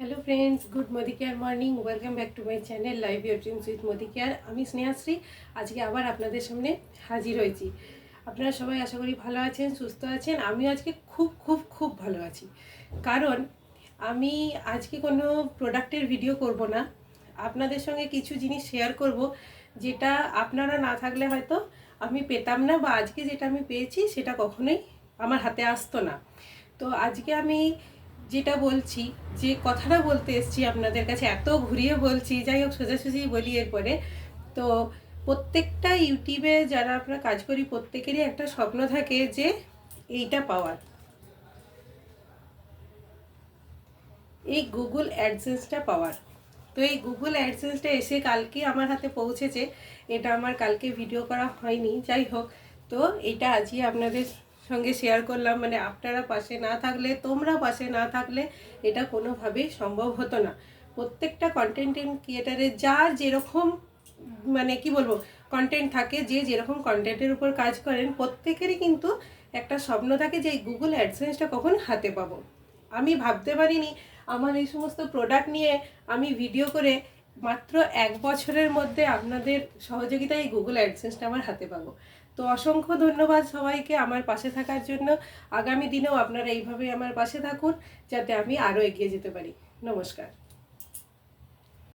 Hello friends good Modi care morning welcome back to my channel live your dreams with Modi care আমি স্নেহাশ্রী আজকে আবার আপনাদের সামনে হাজির হয়েছি। আপনারা সবাই আশা করি ভালো আছেন, সুস্থ আছেন। আমি আজকে খুব খুব খুব ভালো আছি। কারণ আমি আজকে কোনো প্রোডাক্টের ভিডিও করব না। আপনাদের সঙ্গে কিছু জিনিস শেয়ার করব যেটা আপনারা না থাকলে হয়তো আমি পেতাম না বা আজকে যেটা আমি পেয়েছি সেটা কখনোই আমার হাতে আসতো না। তো আজকে আমি যেটা বলছি, যে কথাটা বলতে এসছি আপনাদের কাছে, এত ঘুরিয়ে বলছি, যাই হোক সোজাসুজি বলি এরপরে। তো প্রত্যেকটা ইউটিউবে যারা আমরা কাজ করি, প্রত্যেকেরই একটা স্বপ্ন থাকে যে এইটা পাওয়ার। এই গুগল অ্যাডসেন্সটা পাওয়ার। তো এই গুগল অ্যাডসেন্সটা এসে কালকে আমার হাতে পৌঁছেছে। এটা আমার কালকে ভিডিও করা হয়নি, যাই হোক। তো এটা আজই আপনাদের সঙ্গে শেয়ার করলাম মানে আপনারা পাশে না থাকলে, তোমরা পাশে না থাকলে এটা কোনোভাবেই সম্ভব হতো না। প্রত্যেকটা কন্টেন্ট ক্রিয়েটারের যার যেরকম মানে কি বলব কন্টেন্ট থাকে, যে যেরকম কন্টেন্টের উপর কাজ করেন, প্রত্যেকেরই কিন্তু একটা স্বপ্ন থাকে যে গুগল অ্যাডসেন্সটা কখন হাতে পাবো। আমি ভাবতে পারিনি, আমার এই সমস্ত প্রোডাক্ট নিয়ে আমি ভিডিও করে মাত্র এক বছরের মধ্যে আপনাদের সহযোগিতায় এই গুগল অ্যাডসেন্সটা আমার হাতে পাবো। তো অসংখ্য ধন্যবাদ সবাইকে আমার পাশে থাকার জন্য। আগামী দিনেও আপনারা এইভাবে আমার পাশে থাকুন, যাতে আমি আরও এগিয়ে যেতে পারি। নমস্কার।